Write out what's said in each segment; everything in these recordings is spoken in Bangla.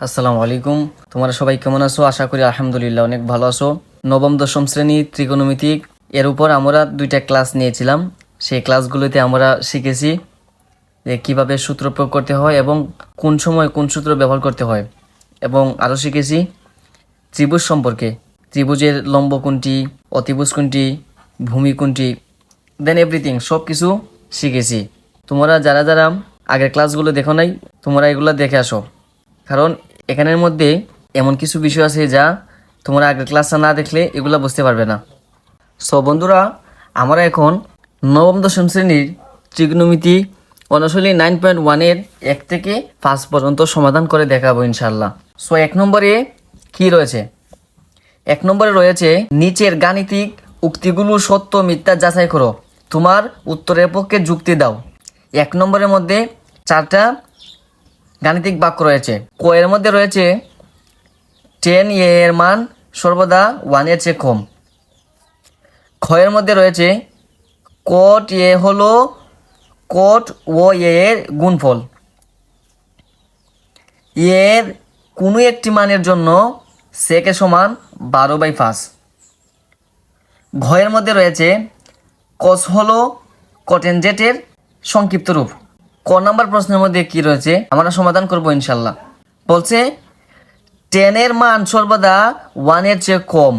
আসসালামু আলাইকুম। তোমরা সবাই কেমন আছো? আশা করি আলহামদুলিল্লাহ অনেক ভালো আছো। নবম, দশম শ্রেণি ত্রিকোণমিতিক। এর উপর আমরা দুইটা ক্লাস নিয়েছিলাম। সেই ক্লাসগুলোতে আমরা শিখেছি যে কীভাবে সূত্র প্রয়োগ করতে হয় এবং কোন সময় কোন সূত্র ব্যবহার করতে হয়। এবং আরও শিখেছি ত্রিভুজ সম্পর্কে। ত্রিভুজের লম্ব কোনটি, অতিভুজ কোনটি, ভূমি কোনটি দেন এভরিথিং সব কিছু শিখেছি। তোমরা যারা যারা আগের ক্লাসগুলো দেখো নাই, তোমরা এগুলো দেখে আসো। কারণ এখানের মধ্যে এমন কিছু বিষয় আছে যা তোমরা আগের ক্লাসটা না দেখলে এগুলো বুঝতে পারবে না। সো বন্ধুরা, আমরা এখন নবম দশম শ্রেণির ত্রিগ্নমিতি অনুশীলনী নাইন পয়েন্ট ওয়ানের এক থেকে পাঁচ পর্যন্ত সমাধান করে দেখাবো ইনশাল্লাহ সো এক নম্বরে কি রয়েছে? এক নম্বরে রয়েছে, নিচের গাণিতিক উক্তিগুলো সত্য, মিথ্যা যাচাই করো। তোমার উত্তরের পক্ষে যুক্তি দাও। এক নম্বরের মধ্যে চারটা গাণিতিক বাক্য রয়েছে। ক এর মধ্যে রয়েছে, টেন এ এর মান সর্বদা ওয়ানের চেয়ে কম। এর মধ্যে রয়েছে, কোট এ হলো, কোট ও এর গুণফল। এর কোনো একটি মানের জন্য সেকে সমান বারো বাই পাঁচ। ঘয়ের মধ্যে রয়েছে কস হলো কটেনজেটের সংক্ষিপ্ত রূপ। ক নম্বর প্রশ্নের মধ্যে কি রয়েছে? আমরা সমাধান করব ইনশাল্লাহ বলছে, টেনের মান সর্বদা ওয়ানের চেয়ে কম।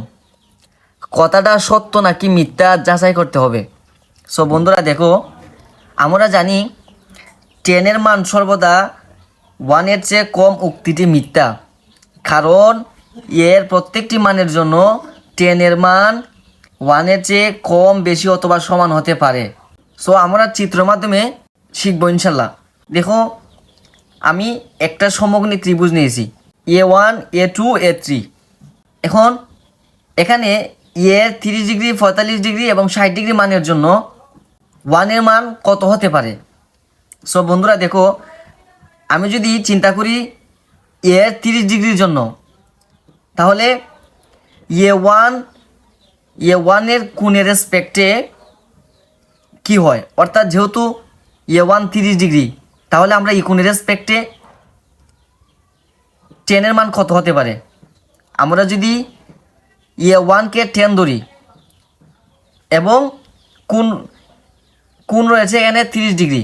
কথাটা সত্য নাকি মিথ্যা যাচাই করতে হবে? সো বন্ধুরা দেখো, আমরা জানি টেনের মান সর্বদা ওয়ানের চেয়ে কম উক্তিটি মিথ্যা। কারণ এর প্রত্যেকটি মানের জন্য টেনের মান ওয়ানের চেয়ে কম, বেশি অথবা সমান হতে পারে। সো আমরা চিত্র মাধ্যমে শিখব ইনশাল্লাহ। দেখো, আমি একটা সমগ্রী ত্রিভুজ নিয়েছি। A one A two A three এখন, এখানে এ তিরিশ ডিগ্রি, পঁয়তাল্লিশ ডিগ্রি এবং ষাট ডিগ্রি মানের জন্য ওয়ানের মান কত হতে পারে? সো বন্ধুরা দেখো, আমি যদি চিন্তা করি এ তিরিশ ডিগ্রির জন্য, তাহলে এ ওয়ান এ ওয়ানের কোণের রেসপেক্টে কি হয়? অর্থাৎ যেহেতু এ ওয়ান তিরিশ ডিগ্রি তাহলে আমরা ইকুনের রেসপেক্টে টেনের মান কত হতে পারে? আমরা যদি এ ওয়ানকে টেন ধরি, এবং কোন কোন রয়েছে এখানে তিরিশ ডিগ্রি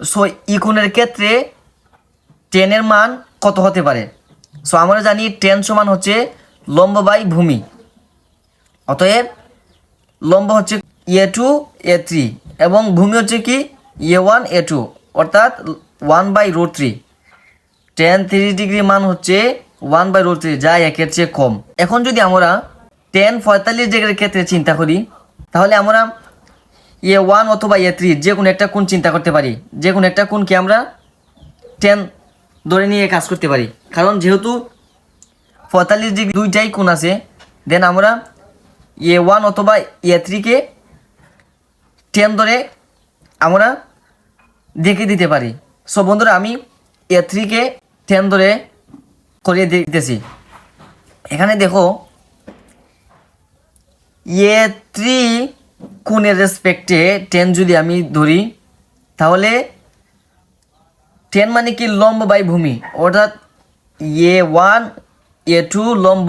সো ইকুনের ক্ষেত্রে টেনের মান কত হতে পারে? সো আমরা জানি টেন সমান হচ্ছে লম্ব বাই ভূমি। অতএব লম্ব হচ্ছে এ টু এ থ্রি এবং ভূমি হচ্ছে কি? এ ওয়ান এ টু অর্থাৎ one by root three tan তিরিশ ডিগ্রি মান হচ্ছে ওয়ান বাই রুট থ্রি যা একের চেয়ে কম। এখন যদি আমরা টেন পঁয়তাল্লিশ ডিগ্রির ক্ষেত্রে চিন্তা করি, তাহলে আমরা এ ওয়ান অথবা এ থ্রি যে কোনো একটা কোণ চিন্তা করতে পারি। যে কোনো একটা কোণকে আমরা টেন ধরে নিয়ে কাজ করতে পারি। কারণ যেহেতু পঁয়তাল্লিশ ডিগ্রি দুইটাই কোণ আছে দেন আমরা এ ওয়ান অথবা এ থ্রিকে টেন ধরে আমরা দেখে দিতে পারি। সো বন্ধুরা, আমি এ থ্রিকে টেন ধরে করিয়ে দিতেছি। এখানে দেখো এ থ্রি কোণের রেসপেক্টে টেন যদি আমি ধরি, তাহলে টেন মানে কি লম্ব বাই ভূমি? অর্থাৎ এ ওয়ান এ টু লম্ব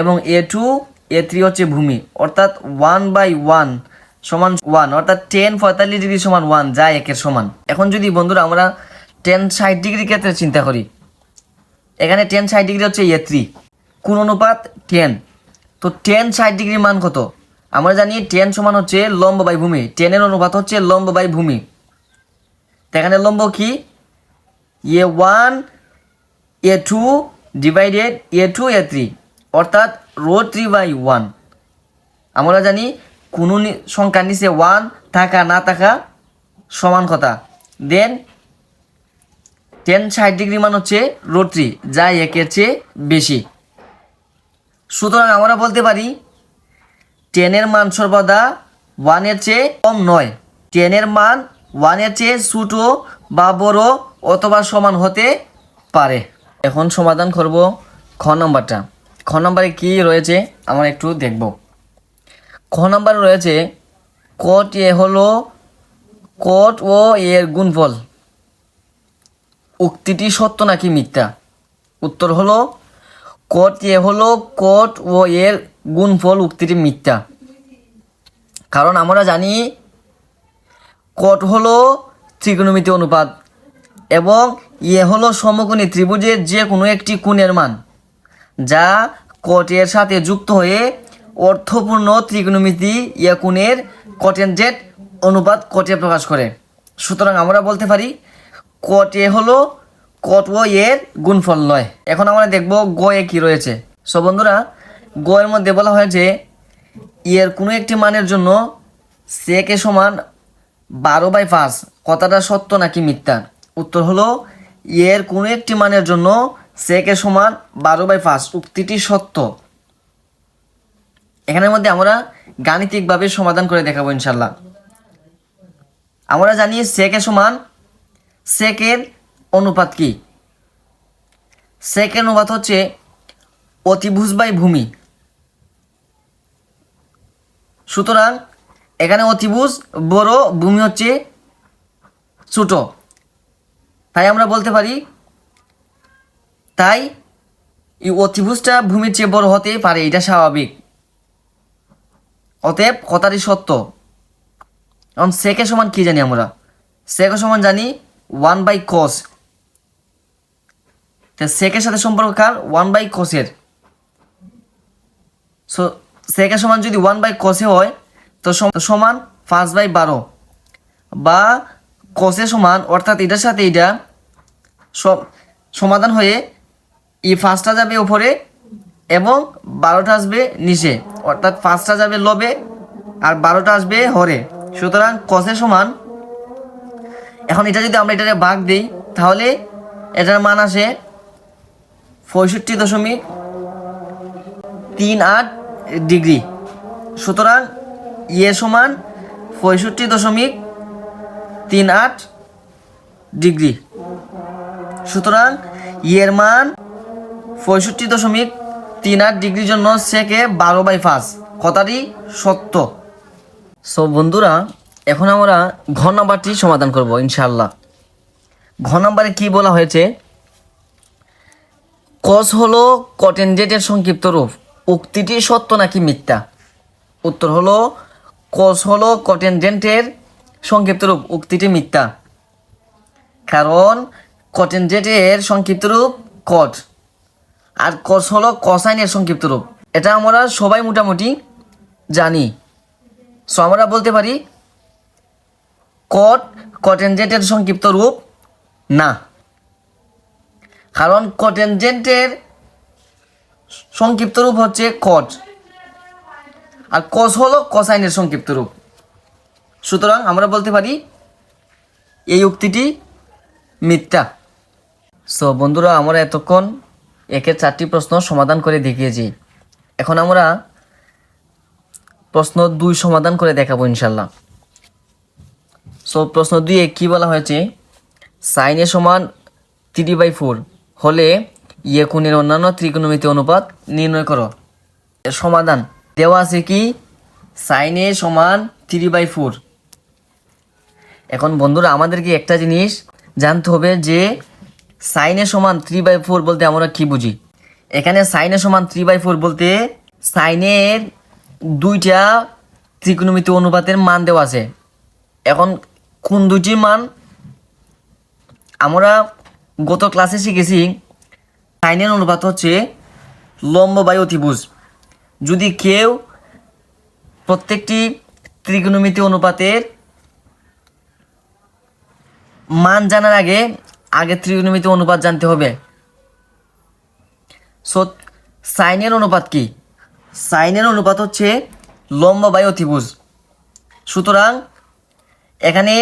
এবং এ টু এ থ্রি হচ্ছে ভূমি। অর্থাৎ ওয়ান বাই ওয়ান সমান ওয়ান অর্থাৎ টেন পঁয়তাল্লিশ ডিগ্রি সমান ওয়ান যা একের সমান। এখন যদি বন্ধুরা আমরা টেন ষাট ডিগ্রি ক্ষেত্রে চিন্তা করি, এখানে টেন ষাট ডিগ্রি হচ্ছে এ থ্রি কোন অনুপাত টেন তো টেন ষাট ডিগ্রি মান কত? আমরা জানি টেন সমান হচ্ছে লম্ব বাই ভূমি টেনের অনুপাত হচ্ছে লম্ব বাই ভূমি তো এখানে লম্ব কি? A one A two divided A two A three অর্থাৎ রো থ্রি বাই ওয়ান আমরা জানি কোনো সংখ্যার নিচে ওয়ান থাকা, না থাকা সমান কথা। দেন টেন ষাট ডিগ্রি মান হচ্ছে রো থ্রি যা একের চেয়ে বেশি। সুতরাং আমরা বলতে পারি টেনের মান সর্বদা ওয়ানের চেয়ে কম নয়। টেনের মান ওয়ানের চেয়ে ছোটো বা বড় অথবা সমান হতে পারে। এখন সমাধান করব খ নম্বরটা। খ নম্বরে কী রয়েছে, আমরা একটু দেখব। খ নম্বরে রয়েছে, কোট এ হলো, কোট ও এর গুণফল। উক্তিটি সত্য নাকি মিথ্যা? উত্তর হলো, কট এ হলো, কট ও এর গুণফল উক্তিটি মিথ্যা। কারণ আমরা জানি, কট হলো ত্রিকোণমিতি অনুপাত এবং ইয়ে হলো সমকোণী ত্রিভুজের যে কোনো একটি কোণের মান, যা কটের সাথে যুক্ত হয়ে অর্থপূর্ণ ত্রিকোণমিতি ইয়াকুনের কটেনজেট অনুপাত কটে প্রকাশ করে। সুতরাং আমরা বলতে পারি, কটে হলো কট ও এর গুণফল নয়। এখন আমরা দেখব গয়ে কি রয়েছে। সো বন্ধুরা গয়ের মধ্যে বলা হয়েছে, এর কোনো একটি মানের জন্য সেকে সমান বারো বাই পাঁচ, কথাটা সত্য নাকি মিথ্যা? উত্তর হলো, এর কোনো একটি মানের জন্য সেকে সমান বারো বাই পাঁচ, উক্তিটি সত্য। এখানের মধ্যে আমরা গাণিতিকভাবে সমাধান করে দেখাবো ইনশাল্লাহ আমরা জানি সেকে সমান সেকের অনুপাত কি? সেকের অনুপাত হচ্ছে অতিভুজ বাই ভূমি। সুতরাং এখানে অতিভুজ বড়, ভূমি হচ্ছে ছোট। তাই আমরা বলতে পারি, তাই এই অতিভুজটা ভূমির চেয়ে বড় হতে পারে, এটা স্বাভাবিক। অতএব কথাটি সত্য। এখন সেকে সমান কি জানি আমরা? সেকে সমান জানি ওয়ান বাই কস তো সেকের সাথে সম্পর্ক কার? ওয়ান বাই কসের সো সেকের সমান যদি ওয়ান বাই কসে হয়, তো সমান পাঁচ বাই বারো। বা কসে সমান, অর্থাৎ এটার সাথে এটা সমাধান হয়ে এই ফার্স্টটা যাবে উপরে এবং বারোটা আসবে নিচে, অর্থাৎ পাঁচটা যাবে লবে আর বারোটা আসবে হরে। সুতরাং কসে সমান, এখন এটা যদি আমরা এটাকে ভাগ দিই, তাহলে এটার মান আসে পঁয়ষট্টি দশমিক তিন আট ডিগ্রি। সুতরাং ইয়ে সমান পঁয়ষট্টি দশমিক তিন আট ডিগ্রি। সুতরাং ইয়ের মান পঁয়ষট্টি দশমিক তিন আট ডিগ্রির জন্য সেকে বারো বাই পাঁচ। কথাটি সত্য। সো বন্ধুরা, এখন আমরা ঘ নাম্বারটি সমাধান করব ইনশাল্লাহ ঘ নাম্বারে কি বলা হয়েছে? কস হলো কটেনজেটের সংক্ষিপ্ত রূপ। উক্তিটি সত্য নাকি মিথ্যা? উত্তর হলো কস হলো কটেনজেন্টের সংক্ষিপ্ত রূপ, উক্তিটি মিথ্যা। কারণ কটেনজেটের সংক্ষিপ্ত রূপ কট আর কস হলো কসাইনের সংক্ষিপ্ত রূপ। এটা আমরা সবাই মোটামুটি জানি। সো আমরা বলতে পারি কট কটেনজেন্টের সংক্ষিপ্ত রূপ না। কারণ কটেনজেন্টের সংক্ষিপ্ত রূপ হচ্ছে কট আর কস হলো কসাইনের সংক্ষিপ্ত রূপ। সুতরাং আমরা বলতে পারি, এই উক্তিটি মিথ্যা। সো বন্ধুরা, আমরা এতক্ষণ একের চারটি প্রশ্ন সমাধান করে দেখিয়েছি। এখন আমরা প্রশ্ন দুই সমাধান করে দেখাবো ইনশাল্লাহ সো প্রশ্ন দুইয়ে কী বলা হয়েছে? সাইনের সমান থ্রি বাই ফোর হলে ইয়ে কোণের অন্যান্য ত্রিকোণমিতি অনুপাত নির্ণয় করো। সমাধান দেওয়া আছে কি? সাইনে সমান থ্রি বাই ফোর এখন বন্ধুরা, আমাদেরকে একটা জিনিস জানতে হবে যে সাইনে সমান থ্রি বাই ফোর বলতে আমরা কি বুঝি? এখানে সাইনে সমান থ্রি বাই ফোর বলতে সাইনের দুইটা ত্রিকোণমিতি অনুপাতের মান দেওয়া আছে। এখন কোন দুইটি মান? আমরা গত ক্লাসে শিখেছি, সাইনের অনুপাত হচ্ছে লম্ব বাই অতিভুজ যদি কেউ প্রত্যেকটি ত্রিকোণমিতি অনুপাতের মান জানার আগে আগে ত্রিকোণমিতি অনুপাত জানতে হবে। সো সাইনের অনুপাত কি? সাইনের অনুপাত হচ্ছে লম্বা বাই অতিভুজ সুতরাং এখানে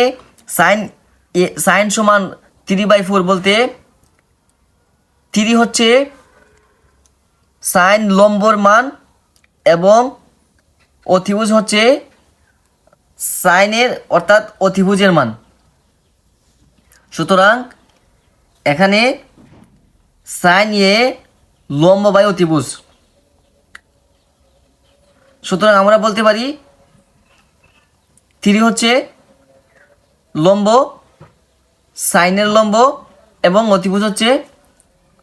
সাইন সাইন সমান থ্রি বাই ফোর বলতে থ্রি হচ্ছে সাইন লম্বর মান এবং অতিভুজ হচ্ছে সাইনের অর্থাৎ অতিভুজের মান। সুতরাং এখানে সাইন এ লম্ব বাই অতিভুজ সুতরাং আমরা বলতে পারি থ্রি হচ্ছে লম্ব সাইনের লম্ব এবং অতিভুজ হচ্ছে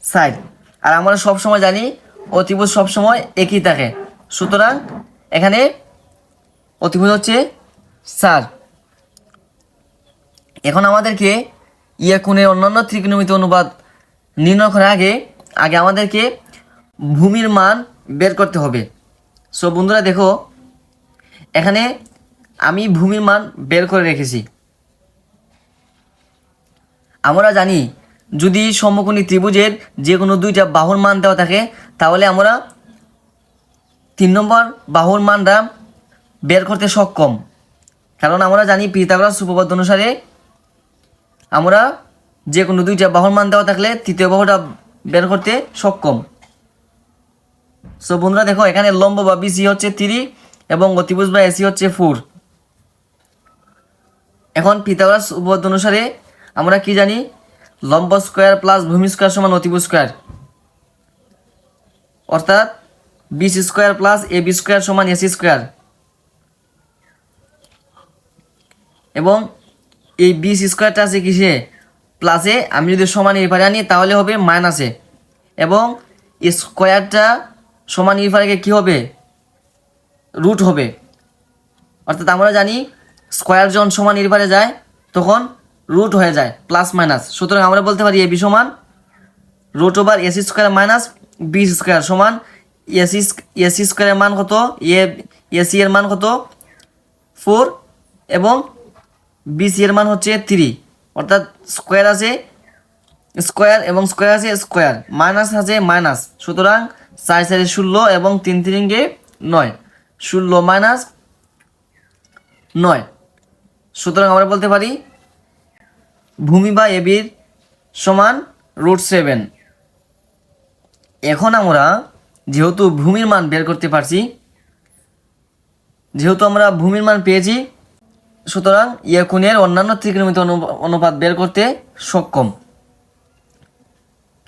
সাইড আর আমরা সব সময় জানি অতিভুজ সব সময় একই থাকে। সুতরাং এখানে অতিভুজ হচ্ছে সার। এখন আমাদেরকে কোণের অন্যান্য ত্রিকোণমিতি অনুপাত নির্ণয় করার আগে আগে আমাদেরকে ভূমির মান বের করতে হবে। সো বন্ধুরা দেখো, এখানে আমি ভূমির মান বের করে রেখেছি। আমরা জানি, যদি সমকোণী ত্রিভুজের যে কোনো দুইটা বাহুর মান দেওয়া থাকে, তাহলে আমরা তিন নম্বর বাহুর মানটা বের করতে সক্ষম। কারণ আমরা জানি পিতাগরাস উপপাদ্য অনুসারে আমরা যে কোনো দুইটা বাহুর মান দেওয়া থাকলে তৃতীয় বাহুটা বের করতে সক্ষম। সো বন্ধুরা দেখো, এখানে লম্ব বা বিসি হচ্ছে তিরি এবং অতিভুজ বা এসি হচ্ছে ফোর এখন পিতাগরাস উপপাদ্য অনুসারে আমরা কি জানি? লম্ব স্কোয়ার প্লাস ভূমি স্কোয়ার সমান অতিভুজ স্কোয়ার অর্থাৎ BC square plus A B square সমান এসি স্কোয়ার এবং এই বিস স্কোয়ারটা আছে কিসে? প্লাসে আমি যদি সমান এরপরে আনি, তাহলে হবে মাইনাসে এবং স্কোয়ারটা সমান ইরফারে কি হবে? রুট হবে। অর্থাৎ আমরা জানি স্কোয়ার যখন সমান ইরফারে যায়, তখন রুট হয়ে যায় প্লাস মাইনাস সুতরাং আমরা বলতে পারি এ বি সমান root over AC square minus B square সমান এসি এসি স্কোয়ারের মান কত? এ এসি এর মান কত? ফোর এবং বিসি এর মান হচ্ছে থ্রি অর্থাৎ স্কোয়ার আছে স্কোয়ার এবং স্কোয়ার আছে স্কোয়ার মাইনাস আছে মাইনাস সুতরাং চার চারে ষোলো এবং তিন তিনকে নয়, ষোলো মাইনাস নয়, সুতরাং আমরা বলতে পারি ভূমি বা এবির সমান রুট সেভেন এখন আমরা যেহেতু ভূমির মান বের করতে পারছি, যেহেতু আমরা ভূমির মান পেয়েছি সুতরাং ইয়কুনের অন্যান্য ত্রিকোণমিতি অনু- অনুপাত বের করতে সক্ষম।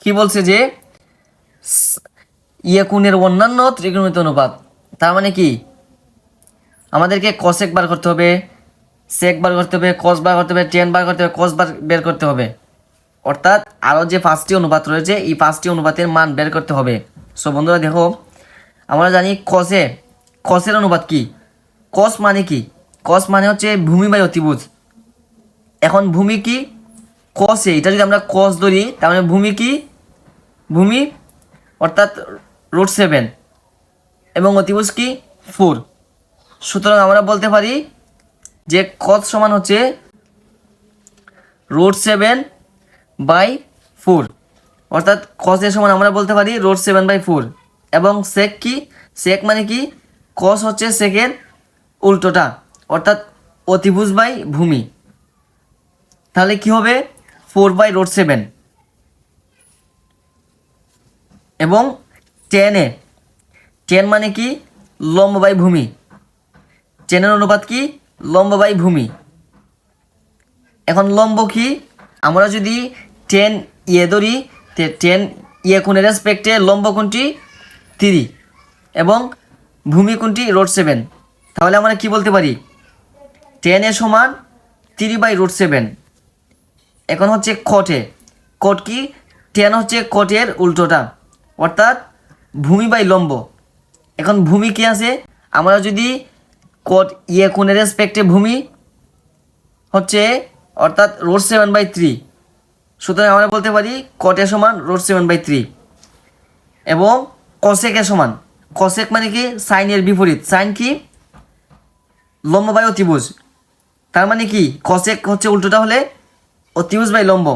কি বলছে যে ইয়কুনের অন্যান্য ত্রিকোণমিতি অনুপাত, তার মানে কি? আমাদেরকে কসেক বার করতে হবে সেক বার করতে হবে কস বার করতে হবে টেন বার করতে হবে কস বার বের করতে হবে। অর্থাৎ আরও যে পাঁচটি অনুপাত রয়েছে, এই পাঁচটি অনুপাতের মান বের করতে হবে। সো বন্ধুরা দেখো, আমরা জানি কসে কসের অনুপাত কি? কস মানে কি? কস মানে হচ্ছে ভূমি বাই অতিভুজ এখন ভূমি কি? কসে। এটা যদি আমরা কস ধরি, তার মানে ভূমি কি? ভূমি, অর্থাৎ রুট সেভেন। এবং অতিভুজ কি? ফোর। সুতরাং আমরা বলতে পারি যে কস সমান হচ্ছে রুট সেভেন বাই ফোর। অর্থাৎ কসের সমান আমরা বলতে পারি রোড সেভেন বাই ফোর। এবং সেক কি? সেক মানে কি? কস হচ্ছে সেকের উল্টোটা। অর্থাৎ অতিভুজ বাই ভূমি। তাহলে কি হবে? Four by root seven. এবং টেনে টেন মানে কি? লম্ব বাই ভূমি। টেনের অনুপাত কি? লম্ব বাই ভূমি। এখন লম্ব কি? আমরা যদি টেন ইয়ে ধরি টেন ইয়ে কোণের রেসপেক্টে লম্ব কোনটি তিরি এবং ভূমি কোনটি রোড সেভেন। তাহলে আমরা কি বলতে পারি? টেন এ সমান থ্রি বাই রোড সেভেন এখন হচ্ছে কটে কট কি? টেন হচ্ছে কটের উল্টোটা। অর্থাৎ ভূমি বাই লম্ব। এখন ভূমি কি আছে? আমরা যদি কট ইয়ে কোণের রেসপেক্টে ভূমি হচ্ছে অর্থাৎ রোড সেভেন বাই থ্রি সুতরাং আমরা বলতে পারি কটে সমান রোড সেভেন বাই থ্রি এবং কসেকের সমান। কসেক মানে কি? সাইনের বিপরীত। সাইন কি? লম্ব বাই অতিভুজ। তার মানে কি? কসেক হচ্ছে উল্টোটা হলে অতিভুজ বাই লম্ব।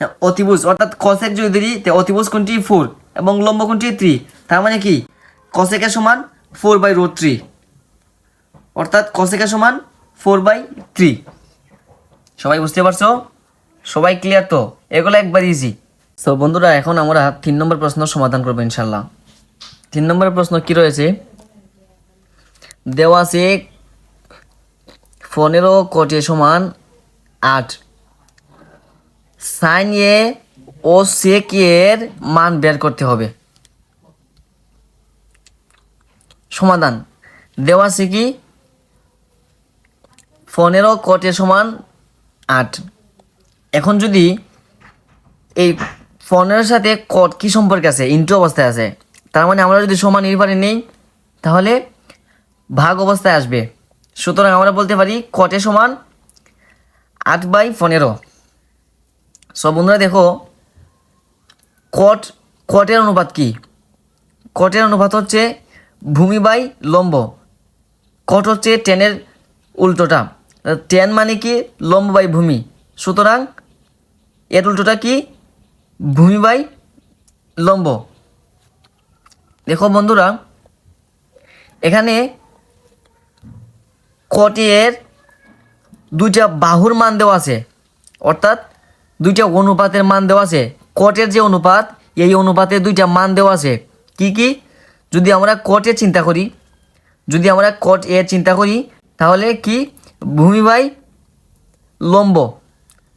হ্যাঁ, অতিভুজ অর্থাৎ কসেক যদি ধরি অতিভুজ কোনটি? ফোর এবং লম্ব কোনটি? থ্রি তার মানে কি? কসেকের সমান ফোর বাই রোড থ্রি অর্থাৎ কসেকের সমান ফোর বাই থ্রি সবাই বুঝতে পারছ? সবাই ক্লিয়ার তো? এগুলো একবার ইজি তো বন্ধুরা এখন আমরা তিন নম্বর প্রশ্ন সমাধান করব ইনশাল্লাহ। তিন নম্বরের প্রশ্ন কি রয়েছে? দেওয়া আছে পনেরো কোটি সমান আট। সাইন এ ও সেক এর মান বের করতে হবে। সমাধান। দেওয়া আছে কি? পনেরো কোটি সমান আট। এখন যদি এই ফোনের সাথে কট কি সম্পর্ক আছে? ইন্টু অবস্থায় আছে। তার মানে আমরা যদি সমান নির্বাণে নেই, তাহলে ভাগ অবস্থায় আসবে। সুতরাং আমরা বলতে পারি কটে সমান আট বাই পনেরো। সব বন্ধুরা দেখো, কট, কটের অনুপাত কি? কটের অনুপাত হচ্ছে ভূমি বাই লম্ব। কট হচ্ছে টেনের উল্টোটা। টেন মানে কি? লম্ব বাই ভূমি। সুতরাং এর উল্টোটা কি? ভূমি বাই লম্ব। দেখো বন্ধুরা, এখানে কটের দুইটা বাহুর মান দেওয়া আছে। অর্থাৎ দুইটা অনুপাতের মান দেওয়া আছে। কটের যে অনুপাত, এই অনুপাতে দুইটা মান দেওয়া আছে। কি কি? যদি আমরা কটের চিন্তা করি, যদি আমরা কট এর চিন্তা করি, তাহলে কি? ভূমি বাই লম্ব।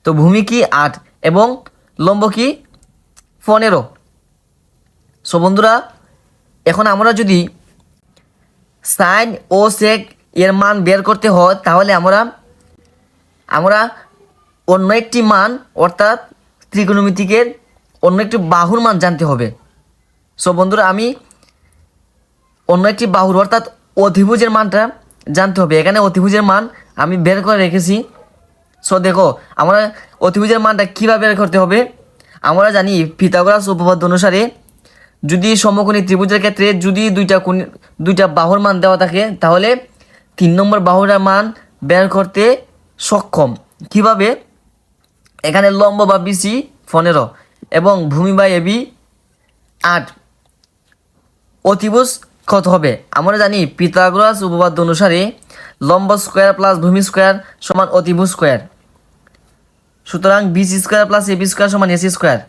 তো ভূমি কি আট এবং লম্ব কি পনেরো। সো বন্ধুরা, এখন আমরা যদি সাইন ও সেক এর মান বের করতে হয়, তাহলে আমরা আমরা অন্য একটি মান, অর্থাৎ ত্রিকোণমিতিকের অন্য একটি বাহুর মান জানতে হবে। সো বন্ধুরা, আমি অন্য একটি বাহুর, অর্থাৎ অধিভুজের মানটা জানতে হবে। এখানে অধিভুজের মান আমি বের করে রেখেছি। সো দেখো, আমরা অতিভুজের মানটা কীভাবে বের করতে হবে? আমরা জানি পিথাগোরাস উপপাদ্য অনুসারে যদি সমকোণী ত্রিভুজের ক্ষেত্রে যদি দুইটা কোণ, দুইটা বাহুর মান দেওয়া থাকে, তাহলে তিন নম্বর বাহুটার মান বের করতে সক্ষম। কীভাবে? এখানে লম্ব বা বিসি পনেরো এবং ভূমি বা এবি আট। অতিভুজ কত হবে? আমরা জানি পিথাগোরাস উপপাদ্য অনুসারে লম্ব স্কোয়ার প্লাস ভূমি স্কোয়ার সমান অতিভুজ স্কোয়ার। সুতরাং BC square plus AB square সমান এসি স্কোয়ার।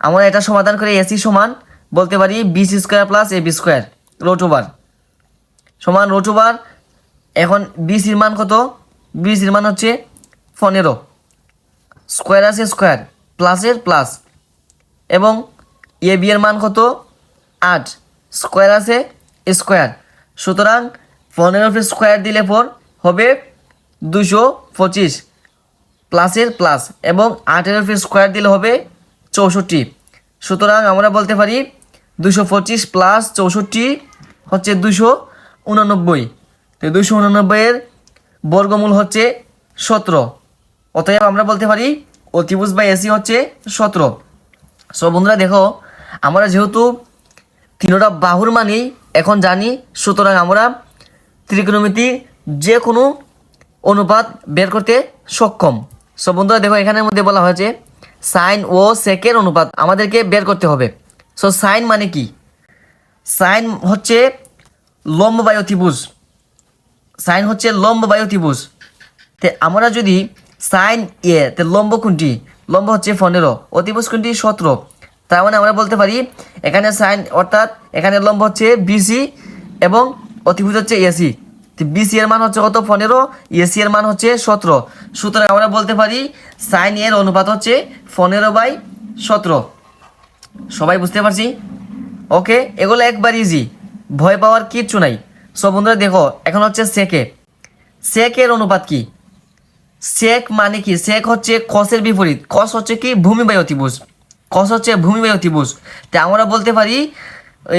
আমরা এটা সমাধান করে এসি সমান বলতে পারি BC square plus AB square. Root over সমান রোট ওভার এখন বিসির মান কত? বিসির মান হচ্ছে পনেরো। স্কোয়ার আছে স্কোয়ার প্লাসের প্লাস এবং এ বি এর মান কত? আট। স্কোয়ার আছে স্কোয়ার সুতরাং পনেরো স্কোয়ার দিলে পর হবে দুশো পঁচিশ। প্লাসের প্লাস এবং আটের স্কোয়ার দিলে হবে চৌষট্টি। সুতরাং আমরা বলতে পারি দুশো পঁচিশ প্লাস চৌষট্টি হচ্ছে দুশো উননব্বই। তো দুশো উননব্বইয়ের বর্গমূল হচ্ছে সতেরো। অতএব আমরা বলতে পারি অতিভুজ বা এসি হচ্ছে সতেরো। সো বন্ধুরা দেখো, আমরা যেহেতু তিনোটা বাহুর মানেই, এখন জানি, সুতরাং আমরা ত্রিকোণমিতি যে কোনো অনুপাত বের করতে সক্ষম। সো বন্ধুরা দেখো, এখানের মধ্যে বলা হয়েছে সাইন ও সেকের অনুপাত আমাদেরকে বের করতে হবে। সো সাইন মানে কি? সাইন হচ্ছে লম্ব বায়ু ত্রিভুজ সাইন হচ্ছে লম্ব বায়ু ত্রিভুজ তে আমরা যদি সাইন এ, তে লম্ব কোনটি? লম্ব হচ্ছে পনেরো অতিভুজ কোনটি? সতেরো। তার মানে আমরা বলতে পারি এখানে সাইন অর্থাৎ এখানে লম্ব হচ্ছে বিসি এবং অতিভুজ হচ্ছে এসি। বিসি এর মান হচ্ছে কত? পনেরো, এসি এর মান হচ্ছে সতেরো। সুতরাং আমরা বলতে পারি সাইন এর অনুপাত হচ্ছে পনেরো বাই সতেরো। সবাই বুঝতে পারছি? ওকে, এগুলো একবার ইজি ভয় পাওয়ার কিচ্ছু নাই। সব বন্ধুরা দেখো, এখন হচ্ছে সেকে সেকের অনুপাত কি? সেক মানে কি? সেক হচ্ছে কসের বিপরীত। কস হচ্ছে কি? ভূমি বাই অতিভুজ। কস হচ্ছে ভূমি বাই অতিভুজ। তাই আমরা বলতে পারি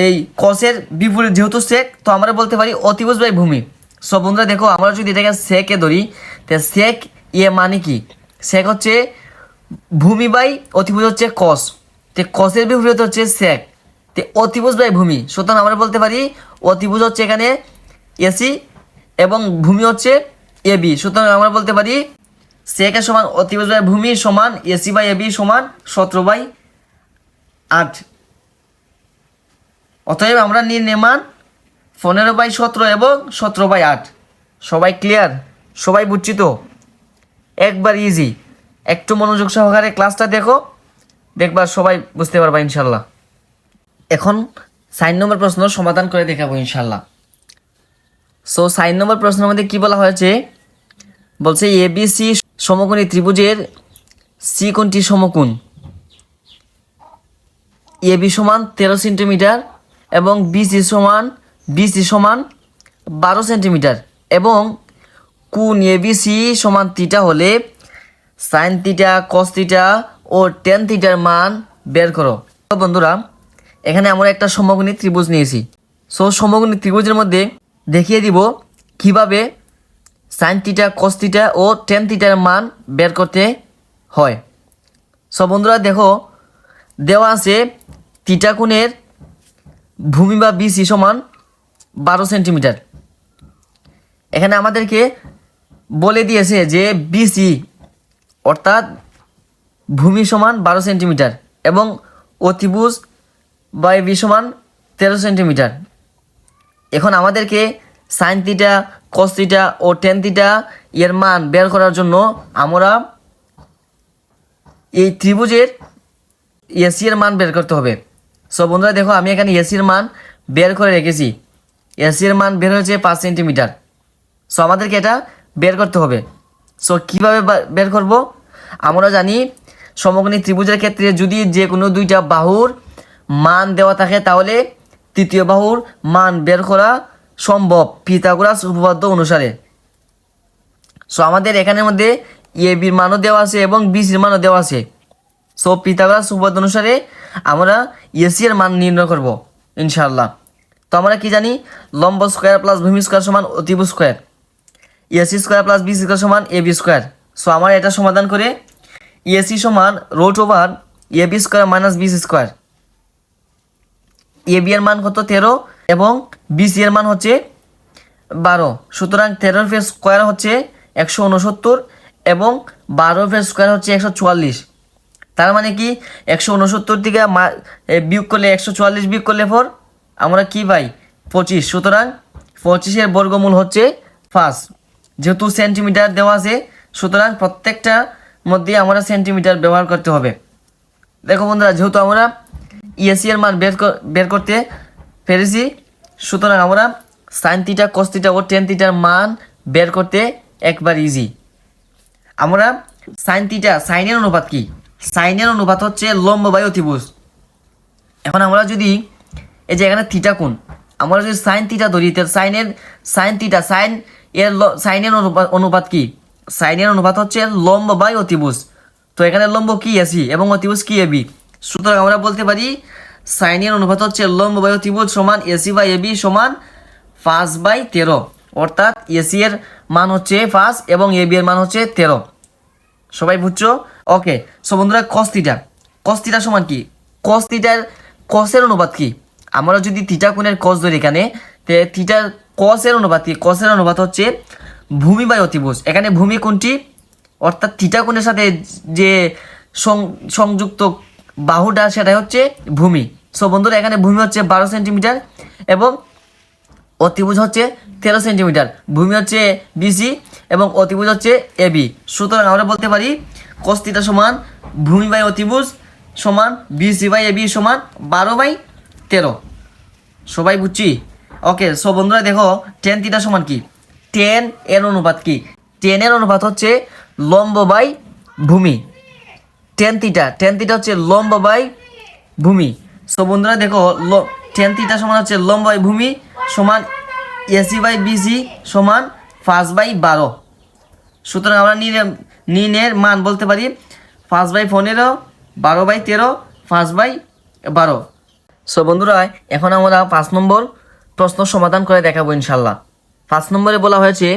এই কসের বিপরীত যেহেতু সেক, তো আমরা বলতে পারি অতিভুজ বাই ভূমি। সব বন্ধুরা দেখো, আমরা যদি এটাকে সেকে ধরি, তো সেক ইয়ে মানে কি? সেক হচ্ছে ভূমি বাই হচ্ছে কস তে কসের বিপরীত হচ্ছে সেক। তে অতিভুজ বাই ভূমি। সুতরাং আমরা বলতে পারি, অতিভুজ হচ্ছে এখানে এসি এবং ভূমি হচ্ছে এ বি। সুতরাং আমরা বলতে পারি সেকের সমান অতিভুজ বাই ভূমি সমান এসি বাই এ বি সমান সতেরো বাই আট। অতএব আমরা নির্ণয় মান পনেরো বাই সতেরো এবং সতেরো বাই আট। সবাই ক্লিয়ার সবাই বুঝছি তো? একবার ইজি একটু মনোযোগ সহকারে ক্লাসটা দেখো। দেখবার সবাই বুঝতে পারবা ইনশাল্লাহ। এখন সাইন নম্বর প্রশ্ন সমাধান করে দেখাবো ইনশাল্লাহ সো সাইন নম্বর প্রশ্নের মধ্যে কি বলা হয়েছে? বলছে এবিসি সমকোণী ত্রিভুজের সি কোণটি সমকোণ। এবি সমান তেরো সেন্টিমিটার এবং বিসি সমান বিসি সমান বারো সেন্টিমিটার এবং কোণ এবিসি সমান তিটা হলে সাইন তিটা কস তিটা ও টেন থিটার মান বের করো। বন্ধুরা এখানে আমরা একটা সমকোণী ত্রিভুজ নিয়েছি। সো সমকোণী ত্রিভুজের মধ্যে দেখিয়ে দিব কীভাবে সাইন থিটা কস থিটা ও টেন থিটার মান বের করতে হয়। সো বন্ধুরা দেখো, দেওয়া আছে থিটা কোণের ভূমি বা বিসি সমান বারো সেন্টিমিটার। এখানে আমাদেরকে বলে দিয়েছে যে বিসি অর্থাৎ ভূমি সমান বারো সেন্টিমিটার এবং অতিভুজ বা বি সমান তেরো সেন্টিমিটার। এখন আমাদেরকে সাইন থিটা কস থিটা ও টেন থিটা এর মান বের করার জন্য আমরা এই ত্রিভুজের এসি এর মান বের করতে হবে। সো বন্ধুরা দেখো, আমি এখানে এসির মান বের করে রেখেছি। এসির মান বের হয়েছে পাঁচ সেন্টিমিটার। সো আমাদেরকে এটা বের করতে হবে। সো কীভাবে বের করব? আমরা জানি সমকোণী ত্রিভুজের ক্ষেত্রে যদি যে কোনো দুইটা বাহুর মান দেওয়া থাকে তাহলে তৃতীয় বাহুর মান বের করা সম্ভব পিতাগোরাস উপপাদ্য অনুসারে। সো আমাদের এখানের মধ্যে এ বির মানও দেওয়া আছে এবং বিসির মানও দেওয়া আছে। সো পিতাগোরাস উপপাদ্য অনুসারে আমরা এসি এর মান নির্ণয় করব, ইনশাআল্লাহ। তো আমরা কি জানি? লম্ব স্কোয়ার প্লাস ভূমি স্কোয়ার সমান অতিভু square AC square plus BC square সমান এ বি স্কোয়ার সো আমার এটা সমাধান করে এসি সমান root over A B square minus BC square A B এর মান কত? তেরো। এবং বিসি এর মান হচ্ছে বারো। সুতরাং তেরোর ফের স্কোয়ার হচ্ছে একশো উনসত্তর এবং বারো ফের স্কোয়ার হচ্ছে একশো চুয়াল্লিশ। তার মানে কি? একশো উনসত্তর থেকে বিয়োগ করলে একশো চুয়াল্লিশ বিয়োগ করলে পর আমরা কি পাই? পঁচিশ। সুতরাং পঁচিশের বর্গমূল হচ্ছে ফার্স্ট। যেহেতু সেন্টিমিটার দেওয়া আছে, সুতরাং প্রত্যেকটা মধ্যে আমরা সেন্টিমিটার ব্যবহার করতে হবে। দেখো বন্ধুরা, যেহেতু আমরা ইএসি এর মান বের বের করতে পেরেছি। সুতরাং আমরা সাইন থিটা কস থিটা ও টেন থিটার মান বের করতে একবার ইজি আমরা সাইন থিটা সাইনের অনুপাত কি? সাইনের অনুপাত হচ্ছে লম্ব বাই অতিভুজ। এখন আমরা যদি এই যে এখানে থিটা কোণ, আমরা যদি সাইন থিটা ধরি, তাহলে সাইনের সাইন থিটা সাইন এর সাইনের অনুপাত অনুপাত কি? সাইনের অনুপাত হচ্ছে লম্ব বাই অতিভুজ। তো এখানে লম্ব কি? এসি এবং অতিভুজ কি? এবি সুতরাং আমরা বলতে পারি, সাইনের অনুপাত হচ্ছে লম্ব বাই অতিভুজ সমান এসি বাই এবি সমান পাঁচ বাই তেরো। অর্থাৎ এসি এর মান হচ্ছে পাঁচ এবং এবি এর মান হচ্ছে তেরো। সবাই বুঝছ? ওকে, সো বন্ধুরা কস থিটা কস থিটা সমান কি? কস থিটার কসের অনুপাত কি? আমরা যদি থিটা কোণের কস ধরি এখানে, তে থিটার কসের অনুপাত কি? কসের অনুপাত হচ্ছে ভূমি বাই অতিভুজ এখানে ভূমি কোনটি অর্থাৎ থিটা কোণের সাথে যে সংযুক্ত বাহুটা সেটাই হচ্ছে ভূমি। সো বন্ধুরা, এখানে ভূমি হচ্ছে বারো সেন্টিমিটার এবং অতিভুজ হচ্ছে তেরো সেন্টিমিটার ভূমি হচ্ছে বিসি এবং অতিভুজ হচ্ছে এবি সুতরাং আমরা বলতে পারি কস্তিটা সমান ভূমি বাই অতিভুজ সমান বিসি বাই এবি সমান বারো বাই তেরো। সবাই বুঝছি? ওকে সো বন্ধুরা, দেখো টেন থিটা সমান কি? টেন এর অনুপাত কি? টেনের অনুপাত হচ্ছে লম্ব বাই ভূমি। টেন থিটা টেন হচ্ছে লম্বা বাই ভূমি। সো বন্ধুরা দেখো টেন সমান হচ্ছে লম্ব বাই ভূমি সমান এসি বাই বিসি সমান পাঁচ বাই বারো। সুতরাং আমরা নিনে নিনের মান বলতে পারি পাঁচ বাই পনেরো, বারো বাই তেরো পাঁচ বাই বারো। সো বন্ধুরা, এখন আমরা পাঁচ নম্বর প্রশ্ন সমাধান করে দেখাবো ইনশাল্লাহ। পাঁচ নম্বরে বলা হয়েছে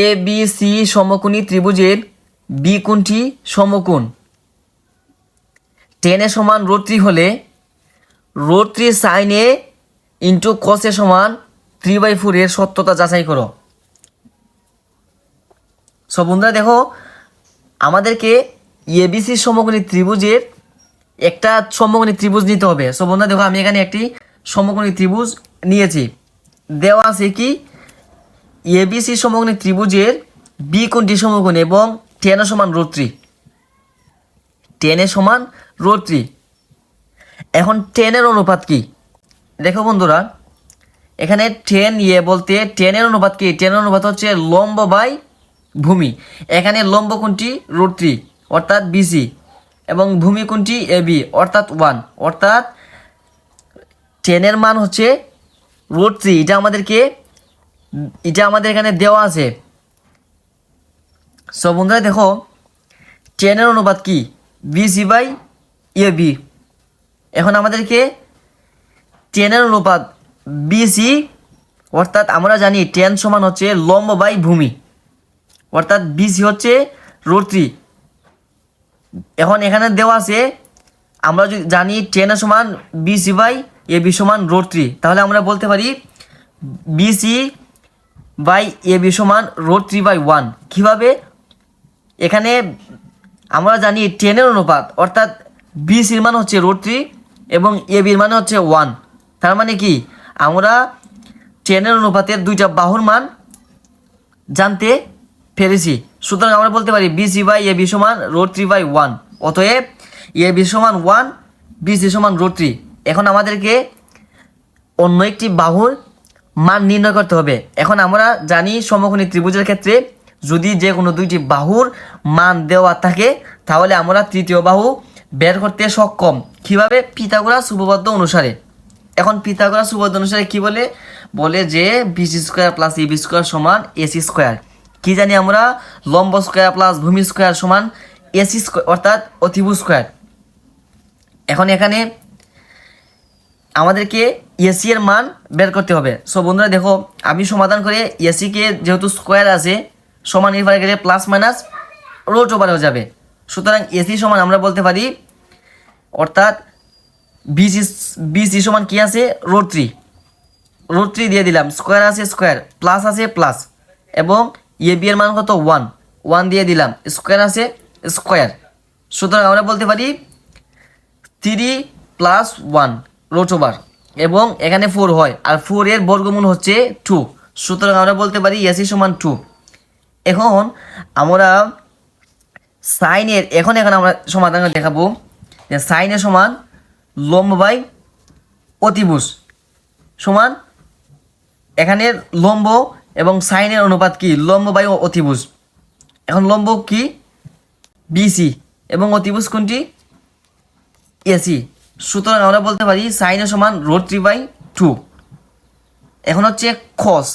এ বি সি সমকোণী ত্রিভুজের বি কোণটি সমকোণ। টেনে সমান রোড থ্রি হলে রোড থ্রি সাইনে ইন্টু কসে সমান থ্রি বাই ফোর সত্যতা যাচাই করো। সো বন্ধুরা দেখো, আমাদেরকে এবিসি সমকোণী ত্রিভুজের একটা সমকোণী ত্রিভুজ নিতে হবে। সো বন্ধুরা দেখো, আমি এখানে একটি সমকোণী ত্রিভুজ নিয়েছি। দেওয়া আছে কি? এবিসি সমকোণী ত্রিভুজের বি কোণটি সমকোণ এবং টেন সমান রোড থ্রি। টেনের সমান রোড থ্রি। এখন টেনের অনুপাত কি? দেখো বন্ধুরা, এখানে টেন ইয়ে বলতে টেনের অনুপাত কি? টেনের অনুপাত হচ্ছে লম্ব বাই ভূমি। এখানে লম্ব কোনটি? রুট থ্রি, অর্থাৎ বিসি। এবং ভূমি কোনটি? এ বি অর্থাৎ ওয়ান। অর্থাৎ টেনের মান হচ্ছে রুট থ্রি। এটা আমাদেরকে, এটা আমাদের এখানে দেওয়া আছে। সো বন্ধুরা দেখো টেনের অনুপাত কি? BC by, A, B. এখন আমাদেরকে টেনের অনুপাত বিসি অর্থাৎ আমরা জানি টেন সমান হচ্ছে লম্ব বাই ভূমি। অর্থাৎ বিসি হচ্ছে রোট্রি এখন এখানে দেওয়া আছে, আমরা যদি জানি টেনের সমান বিসি বাই, এ, বি সমান রোট্রি তাহলে আমরা বলতে পারি বিসি বাই, এ, বি সমান রোড থ্রি বাই ওয়ান। কীভাবে? এখানে আমরা জানি টেনের অনুপাত, অর্থাৎ বিসির মান হচ্ছে রোড থ্রি এবং এ বির মানে হচ্ছে ওয়ান তার মানে কি? আমরা টেনের অনুপাতের দুইটা বাহুর মান জানতে পেরেছি। সুতরাং আমরা বলতে পারি B BC by A B সমান রোড থ্রি বাই ওয়ান অতএব এ বি সমান ওয়ান বিসি সমান রোড থ্রি এখন আমাদেরকে অন্য একটি বাহুর মান নির্ণয় করতে হবে। এখন আমরা জানি সমকোণী ত্রিভুজের ক্ষেত্রে যদি যে কোনো দুইটি বাহুর মান দেওয়া থাকে, তাহলে আমরা তৃতীয় বাহু বের করতে সক্ষম। কীভাবে? পিতাগোরাস উপপাদ্য অনুসারে। এখন পিতাগোরাস উপপাদ্য অনুসারে কি বলে? বলে যে BC square plus AB square সমান এসি স্কোয়ার কি জানি আমরা? লম্ব স্কোয়ার প্লাস ভূমি স্কোয়ার সমান এসি স্কোয়ার অর্থাৎ অতিভুজ স্কোয়ার এখন এখানে আমাদেরকে এসি এর মান বের করতে হবে। সো বন্ধুরা দেখো, আমি সমাধান করে এসিকে যেহেতু স্কোয়ার আছে সমান নির্ভর গেলে প্লাস মাইনাস রোট ওভার হয়ে যাবে। সুতরাং এসি সমান আমরা বলতে পারি, অর্থাৎ বিসি বিসি সমান কী আছে? রোড থ্রি রোড থ্রি দিয়ে দিলাম। স্কোয়ার আছে স্কোয়ার প্লাস আছে প্লাস এবং এ বি এর মান কত? ওয়ান ওয়ান দিয়ে দিলাম। স্কোয়ার আছে স্কোয়ার সুতরাং আমরা বলতে পারি three plus one root over এবং এখানে ফোর হয়, আর ফোর এর বর্গমূল হচ্ছে টু সুতরাং আমরা বলতে পারি এসি সমান টু এখন আমরা সাইনের, এখন এখন আমরা সমাধান দেখাবো যে সাইনের সমান লম্ব বাই অতিভুজ সমান এখানে লম্ব এবং সাইনের অনুপাত কি? লম্ব বাই অতিভুজ। এখন লম্ব কি? বিসি। এবং অতিভুজ কোনটি? এসি। সুতরাং আমরা বলতে পারি সাইনের সমান রোড থ্রি বাই টু। এখন হচ্ছে কস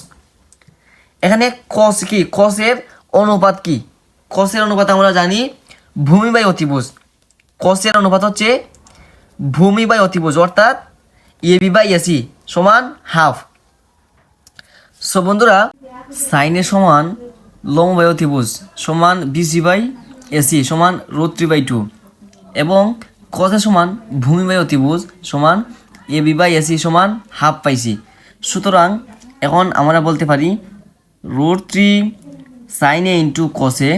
এখানে কস কি? কসের অনুপাত কি? কসের অনুপাত আমরা জানি ভূমি বাই অতিভুজ। কসের অনুপাত হচ্ছে ভূমি বাই অতিভুজ, অর্থাৎ A B by A C সমান হাফ সো বন্ধুরা সাইনের সমান লম্ব বাই অতিভুজ সমান B C by A C সমান রোড থ্রি বাই টু এবং কসের সমান ভূমি বাই অতিভুজ সমান A B by A C সমান হাফ পাইছি সুতরাং, এখন আমরা বলতে পারি রোড থ্রি সাইনে ইন্টু কসে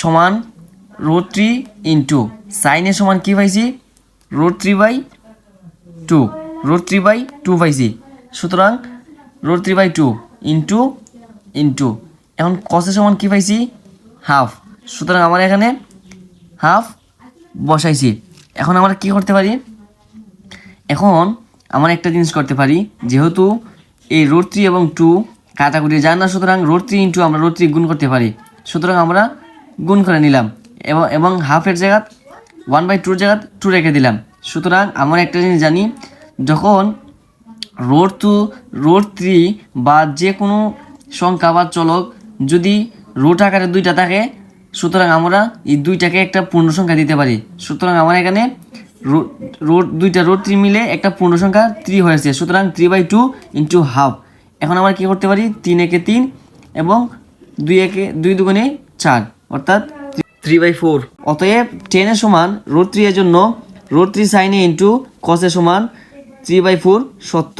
সমান রোড থ্রি ইন্টু সাইনের সমান কী পাইছি? Root three by two root three by two পাইছি। সুতরাং root three by two into into এখন কসের সমান কী পাইছি? হাফ সুতরাং আমার এখানে হাফ বসাইছি। এখন আমরা কি করতে পারি? এখন আমরা একটা জিনিস করতে পারি, যেহেতু এই রোড থ্রি এবং টু কাটাকুটি যায় না, সুতরাং রোড থ্রি ইন্টু আমরা রোড থ্রি গুণ করতে পারি। সুতরাং আমরা গুণ করে নিলাম। এবং এবং হাফের জায়গা ওয়ান বাই টুর জায়গা টু রেখে দিলাম। সুতরাং আমরা একটা জিনিস জানি, যখন রোড টু রোড থ্রি বা যে কোনো সংখ্যা বা চলক যদি রোড আকারে দুইটা থাকে, সুতরাং আমরা এই দুইটাকে একটা পূর্ণ সংখ্যা দিতে পারি। সুতরাং আমার এখানে রোড দুইটা রোড থ্রি মিলে একটা পূর্ণ সংখ্যা থ্রি হয়েছে। সুতরাং three by two into half এখন আমরা কি করতে পারি? তিন একে তিন এবং দুই একে দুই দুগুণে চার অর্থাৎ থ্রি বাই ফোর অতএব টেনের সমান রোড থ্রি এর জন্য রোড থ্রি সাইনে ইন্টু কসের সমান থ্রি বাই ফোর সত্য।